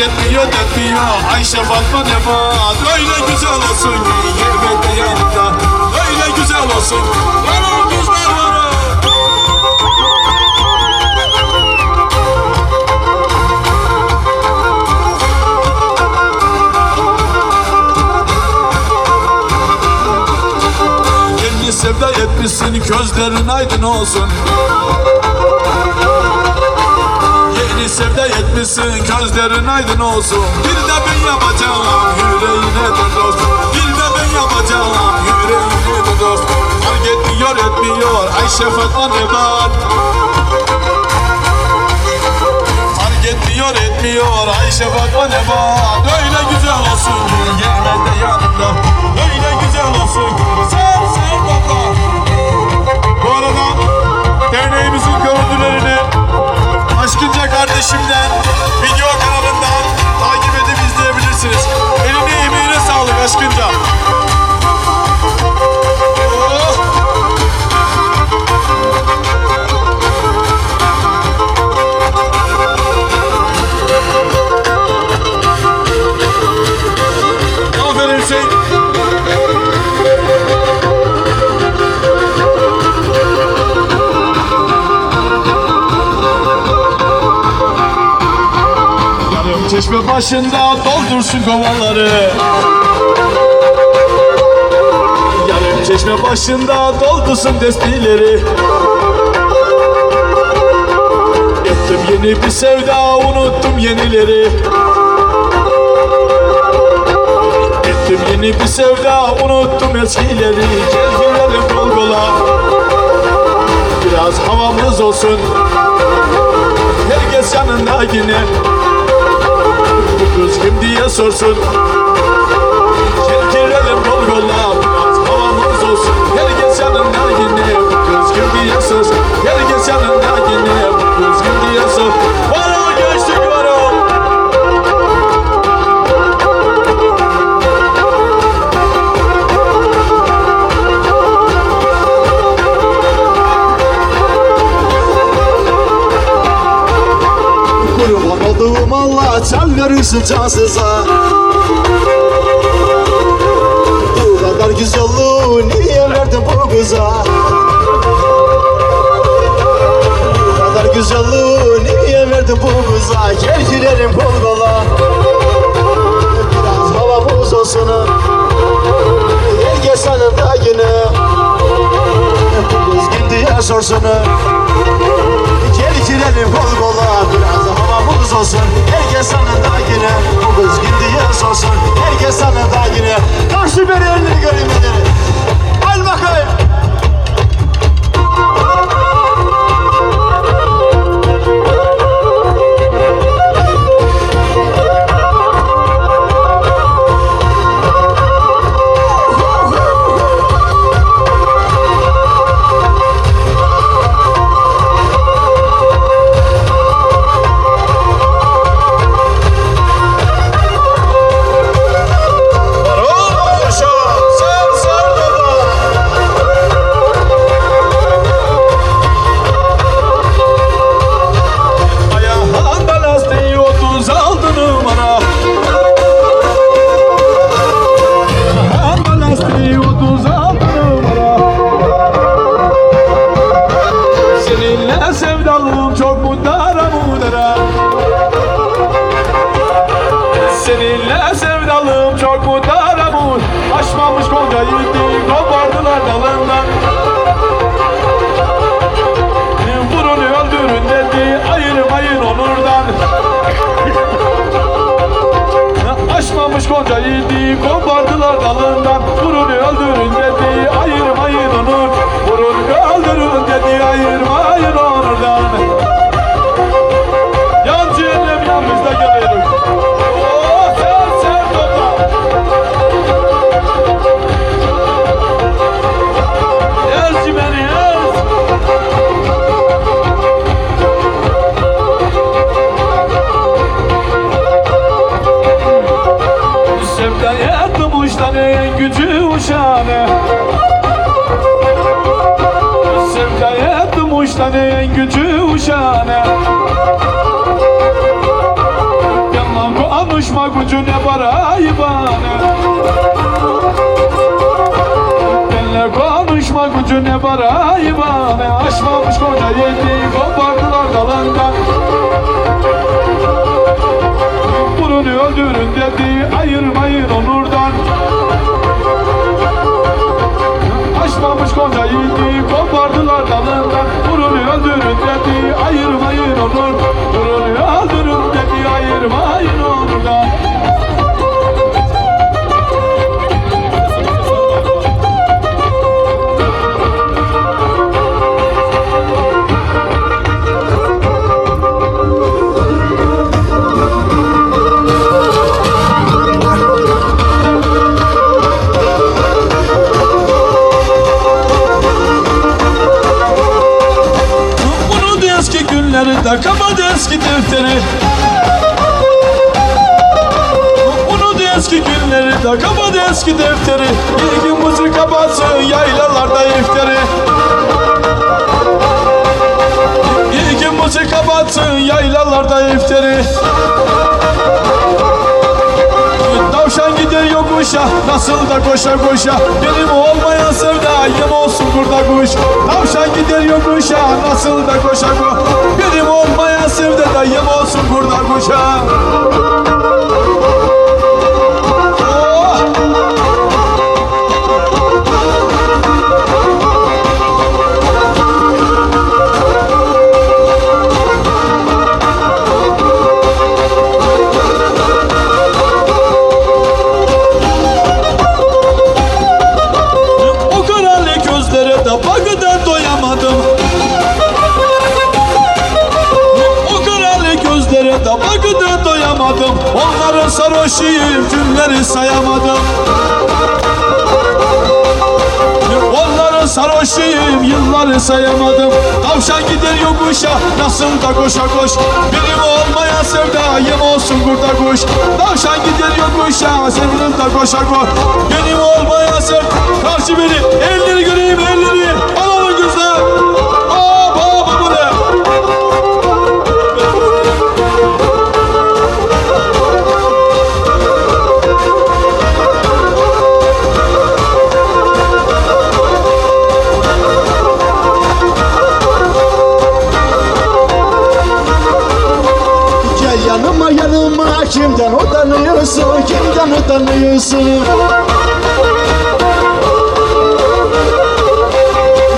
etmiyor etmiyor Ayşe Fatma Nebat Öyle güzel olsun. Yemek de yanında Öyle güzel olsun. Varın Yeni sevda etmişsin gözlerin aydın olsun sevda etmişsin gözlerin aydın olsun. Bir de ben yapacağım yüreğine de dost. Bir de ben yapacağım yüreğine de dost. Fark etmiyor etmiyor Ayşe Fatma Nebat Fark etmiyor etmiyor Ayşe Fatma Nebat Öyle güzel olsun yerine de yanında Öyle güzel olsun Aşkınca. Oh! Çeşme başında doldursun kovaları çeşme başında doldursun despileri Yaptım yeni bir sevda unuttum yenileri. Ettim yeni bir sevda unuttum eskileri. Gel girelim kol kola Biraz havamız olsun. Herkes yanında yine. Bu kız kim diye sorsun. Gel girelim kol Herkes yanında yine Bu kız kim diye sorsun Herkes yanında yine Bu kız kim diye sor Varo geçtik varo. Kurban olduğum Allah can verirsin cansıza güzelliği niye verdin bu kıza Gel girelim kol kola. Biraz havamız olsun. Herkes yanında yine. Bu kız kim diye sorsun uşane Yalan bu anışma gücüne para ibane Benle konuşma gücüne para ibane Aşmamış koca yediği kopardılar dalından Burunu öldürün dedi ayırmayın onurdan. Aşmamış koca yediği kopardılar dalından Öldürün dedi ayırmayın onur de kapadı eski defteri. Bir gün mızır kapatsın yaylalarda ifteri. Bir gün mızır kapatsın yaylalarda ifteri. Tavşan gider yokuşa Nasıl da koşa koşa. Benim olmayan sevdayım olsun burada kuş. Tavşan gider yokuşa Nasıl da koşa koşa. Benim olmayan sevdayım olsun burada kuşa sarhoşuyum yılları sayamadım. Tavşan gider yokuşa nasıl da koşa koş. Benim olmayan sevdayım olsun burada kuş. Tavşan gider yokuşa sevdim da koşa koş. Benim olmayan sev Karşı beni elleri göreyim elleri kimden utanıyorsun kimden utanıyorsun?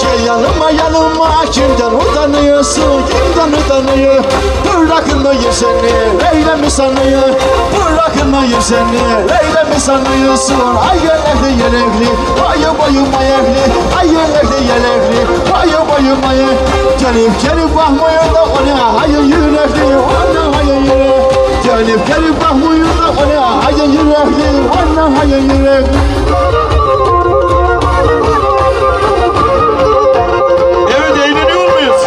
Gel yanıma yanıma kimden utanıyorsun kimden utanıyor? Bırakılmayı seni öyle mi sanıyor? Bırakılmayı seni öyle mi sanıyorsun? Ay yelekli yelekli Ayı boyum ayaklı Ay yelekli yelekli Ayı boyum ayaklı Gelip gelip bakmıyor da Hayır ona hayır yürekli Gelip gelip bakmıyor da ona Hayır yürekli ona hayır yürekli Evet eğleniyor muyuz?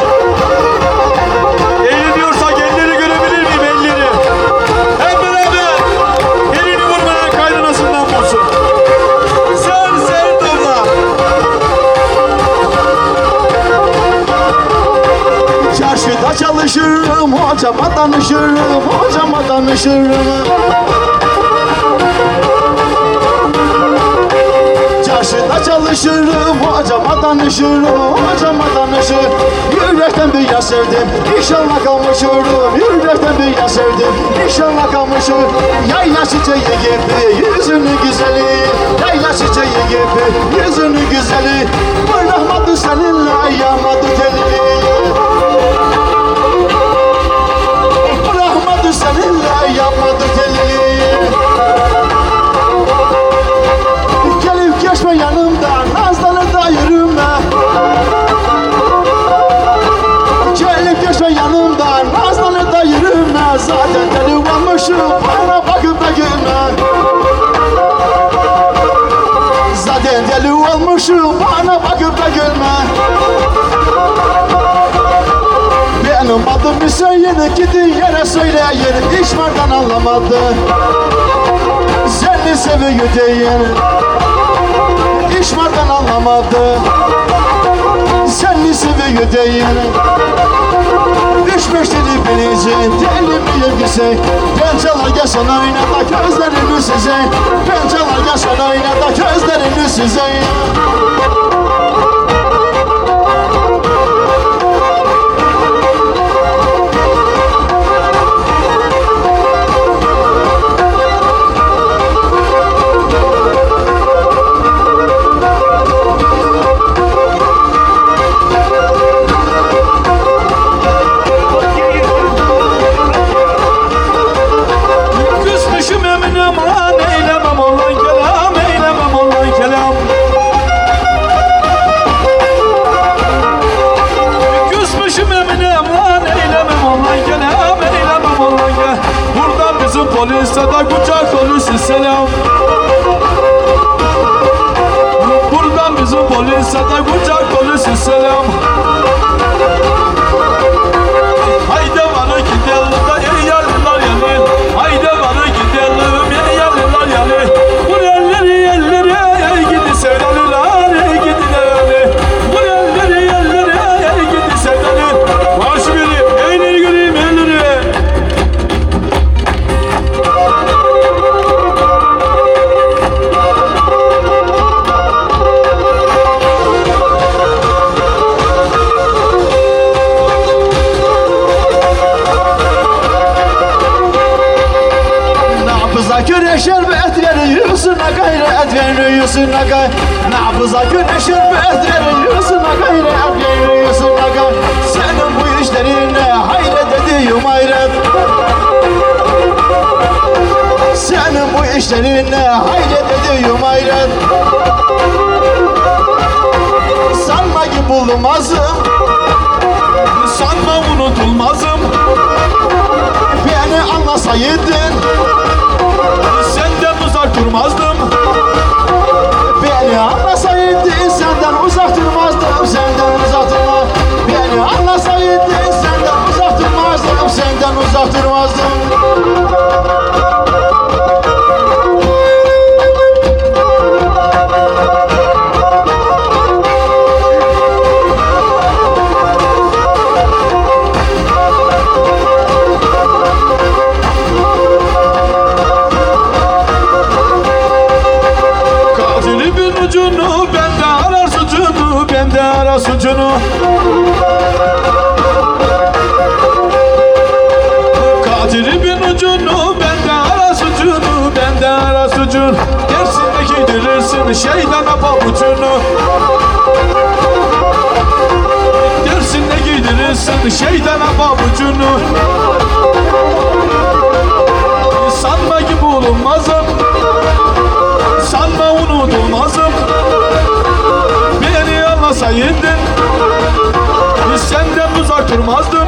Çalışırım, hocama danışırım, hocama danışırım. Çarşıda çalışırım, hocama danışırım, hocama danışırım. Yürekten bir yar sevdim, inşallah kavuşurum. Yürekten bir yar sevdim, inşallah kavuşurum. Yayla çiçeği gibi, yüzünü güzeli. Yayla çiçeği gibi, yüzünü güzeli. Bırakmadı seninle, ayamadı telini. Geçme yanımdan Nazlanır da yürüme Gelip geçme yanımdan Nazlanır da yürüme Zaten deli olmuşum Bana bakıp da gülme Zaten deli olmuşum Bana bakıp da gülme Benim adım Hüseyin Gidin yere söyleyin İşmardan anlamadı Seni seviyor değil İşmardan anlamadı Seni seviyor değil Düşme Çekiştirip benici Deli miyim ki sen Ben çalar gel sana oynata gözlerini size Ben çalar gel sana oynata gözlerini size Nabıza güneşer bir et Yüzüne gayrı et yüzüne gayrı Nabıza güneşer bir et Yüzüne gayrı et yüzüne gayrı Senin bu işlerine hayret ediyorum hayret. Senin bu işlerine hayret ediyorum hayret. Sanma ki bulunmazım Sanma unutulmazım. Beni anlasaydın Senden uzak durmazdım Beni anlasaydın senden uzak durmazdım Senden uzak durmaz Beni anlasaydın senden uzak durmazdım Senden uzak durmazdım bende arar suçunu Bende arar suçunu Kaderi bir ucunu bende arar suçunu Bende arar suçun Dersinde giydirirsin şeytana pabucunu. Dersinde giydirirsin şeytana pabucunu. Sanma ki bulunmazım. Sanma unutulmazım Beni anlasaydın Senden uzak durmazdım.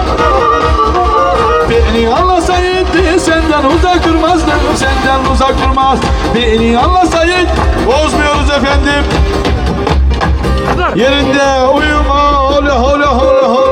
Beni anlasaydın Senden uzak durmazdım. Senden uzak durmaz. Beni anlasaydın Bozmuyoruz efendim. Yerinde uyuma. Hola hola hola hola